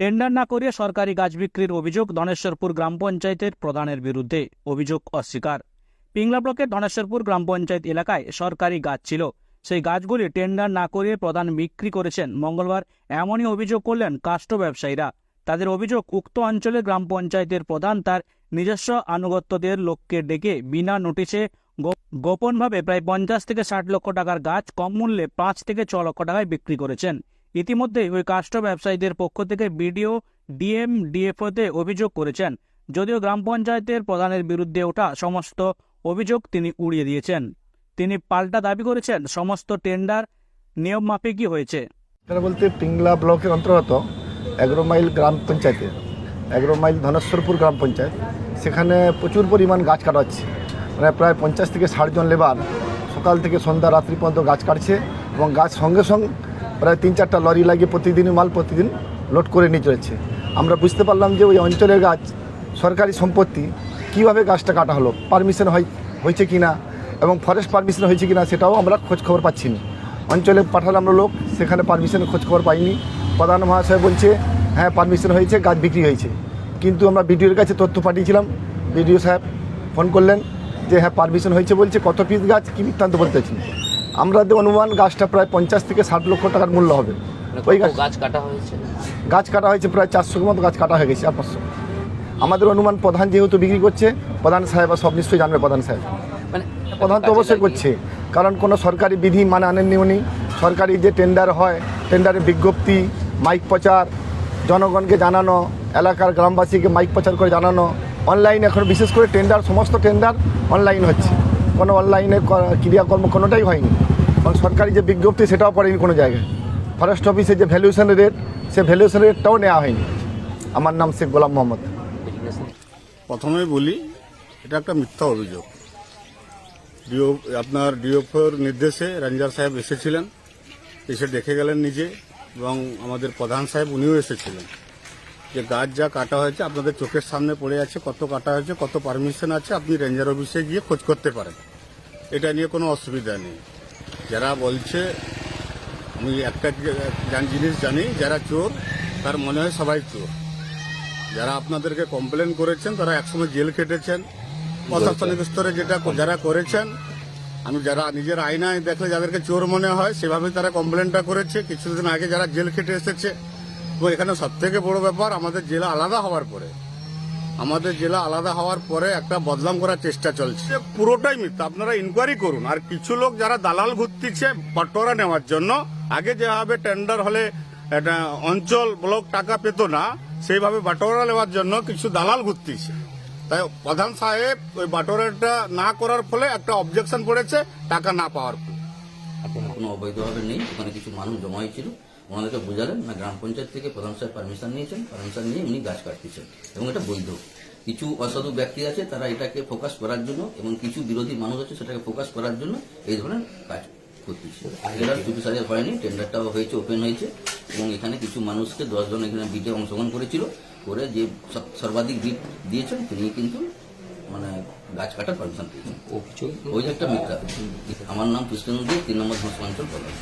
Tender না করিয়ে সরকারি গাছ বিক্রির অভিযোগ ধনেশ্বরপুর গ্রাম পঞ্চায়েতের প্রধানের বিরুদ্ধে। অভিযোগ অস্বীকার। পিংলা ব্লকের ধনেশ্বরপুর গ্রাম পঞ্চায়েত এলাকায় সরকারি গাছ ছিল। সেই গাছগুলি টেন্ডার না করিয়ে প্রধান বিক্রি করেছেন মঙ্গলবার। এমনই অভিযোগ করলেন কাষ্ঠ ব্যবসায়ীরা। তাদের অভিযোগ, উক্ত অঞ্চলের গ্রাম পঞ্চায়েতের প্রধান তার নিজস্ব আনুগত্যদের লোককে ডেকে বিনা নোটিশে গোপনভাবে প্রায় পঞ্চাশ থেকে ষাট লক্ষ টাকার গাছ কম মূল্যে পাঁচ থেকে ছ লক্ষ টাকায় বিক্রি করেছেন। ইতিমধ্যেই ওই কাষ্ঠ ব্যবসায়ীদের পক্ষ থেকে বিডিও, ডিএম, ডিএফওতে অভিযোগ করেছেন, যদিও গ্রাম পঞ্চায়েতের প্রধানের বিরুদ্ধে ওঠা সমস্ত অভিযোগ তিনি উড়িয়ে দিয়েছেন। তিনি পাল্টা দাবি করেছেন, সমস্ত টেন্ডার নিয়ম মাফিকই হয়েছে বলতে পিংলা ব্লকের অন্তর্গত এগারো মাইল গ্রাম পঞ্চায়েতে, এগারো মাইল ধনেশ্বরপুর গ্রাম পঞ্চায়েত, সেখানে প্রচুর পরিমাণ গাছ কাটা হচ্ছে। মানে প্রায় পঞ্চাশ থেকে ষাট জন লেবার সকাল থেকে সন্ধ্যা রাত্রি পর্যন্ত গাছ কাটছে এবং গাছ সঙ্গে সঙ্গে প্রায় তিন চারটা লরি লাগিয়ে প্রতিদিনই মাল প্রতিদিন লোড করে নিয়ে চলেছে। আমরা বুঝতে পারলাম যে ওই অঞ্চলের গাছ, সরকারি সম্পত্তি কীভাবে গাছটা কাটা হলো পারমিশন হয়, হয়েছে কি না এবং ফরেস্ট পারমিশন হয়েছে কি না সেটাও আমরা খোঁজ খবর পাচ্ছি না। অঞ্চলে পাঠালাম আমরা লোক, সেখানে পারমিশনের খোঁজ খবর পাইনি। প্রধান মহাশয় বলছে হ্যাঁ পারমিশন হয়েছে, গাছ বিক্রি হয়েছে। কিন্তু আমরা বিডিওর কাছে তথ্য পাঠিয়েছিলাম। বিডিও সাহেব ফোন করলেন যে হ্যাঁ পারমিশন হয়েছে বলছে, কত পিস গাছ, কী বৃত্তান্ত বলতেছি আমরা অনুমান গাছটা প্রায় পঞ্চাশ থেকে ষাট লক্ষ টাকার মূল্য হবে। ওই গাছ গাছ কাটা হয়েছে? গাছ কাটা হয়েছে প্রায় চারশো মতো গাছ কাটা হয়ে গেছে আর পাঁচশো আমাদের অনুমান প্রধান যেহেতু বিক্রি করছে প্রধান সাহেব আর সব নিশ্চয়ই জানবে প্রধান সাহেব। মানে প্রধান তো অবশ্যই করছে কারণ কোনো সরকারি বিধি মানে আনেননি উনি। সরকারি যে টেন্ডার হয় টেন্ডারের বিজ্ঞপ্তি মাইক প্রচার জনগণকে জানানো এলাকার গ্রামবাসীকে মাইক প্রচার করে জানানো অনলাইন এখন বিশেষ করে টেন্ডার সমস্ত টেন্ডার অনলাইন হচ্ছে। অনলাইনে ক্রিয়াকর্ম কোনোটাই হয়নি। কারণ সরকারি যে বিজ্ঞপ্তি, সেটাও পড়েনি কোনো জায়গায়। ফরেস্ট অফিসে যে ভ্যালুয়েশন রেট সে ভ্যালুয়েশন রেটটাও নেওয়া হয়নি। আমার নাম শেখ গোলাম মোহাম্মদ। প্রথমেই বলি, এটা একটা মিথ্যা অভিযোগ। ডিও আপনার ডিওফোর নির্দেশে রেঞ্জার সাহেব এসেছিলেন। এসে দেখে গেলেন নিজে এবং আমাদের প্রধান সাহেব, উনিও এসেছিলেন। যে গাছ যা কাটা হয়েছে আপনাদের চোখের সামনে পড়ে আছে, কত কাটা হয়েছে, কত পারমিশন আছে, আপনি রেঞ্জার অফিসে গিয়ে খোঁজ করতে পারেন। এটা নিয়ে কোনো অসুবিধা নেই। যারা বলছে, আমি একটা জিনিস জানি, যারা চোর, তার মনে হয় সবাই চোর। যারা আপনাদেরকে কমপ্লেন করেছেন, তারা একসময় জেল খেটেছেন। প্রশাসনিক স্তরে যেটা যারা করেছেন, আমি যারা নিজের আয়নায় দেখলে যাদেরকে চোর মনে হয়, সেভাবে তারা কমপ্লেনটা করেছে। কিছুদিন আগে যারা জেল খেটে এসেছে তো এখানে সব থেকে বড় ব্যাপার আমাদের জেলা আলাদা হওয়ার পরে আমাদের জেলা আলাদা হওয়ার পরে একটা বদনাম করার চেষ্টা চলছে। পুরোটাই মিথ্যা। আপনারা ইনকোয়ারি করুন। আর কিছু লোক যারা দালাল ঘুরতিছে বাটোয়ারা নেওয়ার জন্য আগে যেভাবে টেন্ডার হলে একটা অঞ্চল ব্লক টাকা পেত না সেইভাবে বাটোয়ারা নেওয়ার জন্য কিছু দালাল ঘুরতিছে। তাই প্রধান সাহেব ওই বাটোয়ারাটা না করার ফলে একটা অবজেকশন পড়েছে টাকা না পাওয়ার ফলে। কোনো অবৈধভাবে নেই? ওখানে কিছু মানুষ জমা হয়েছিল ওনাদেরকে বোঝালেন না গ্রাম পঞ্চায়েত থেকে প্রধান সাহেব পারমিশন নিয়েছেন পারমিশন নিয়ে উনি গাছ কাটতেছেন এবং এটা বৈধ। কিছু অসাধু ব্যক্তি আছে তারা এটাকে ফোকাস করার জন্য এবং কিছু বিরোধী মানুষ আছে সেটাকে ফোকাস করার জন্য এই ধরনের কাজ করতেছে। হয়নি টেন্ডারটাও হয়েছে ওপেন হয়েছে এবং এখানে কিছু মানুষকে দশজন এখানে অংশগ্রহণ করেছিল করে যে সর্বাধিক বিট দিয়েছেন তিনি কিন্তু মানে গাছ কাটার পারমিশন পেয়েছেন। ওই একটা মিথ্যা। আমার নাম কৃষ্ণ নদী তিন নম্বর অঞ্চল প্রধান।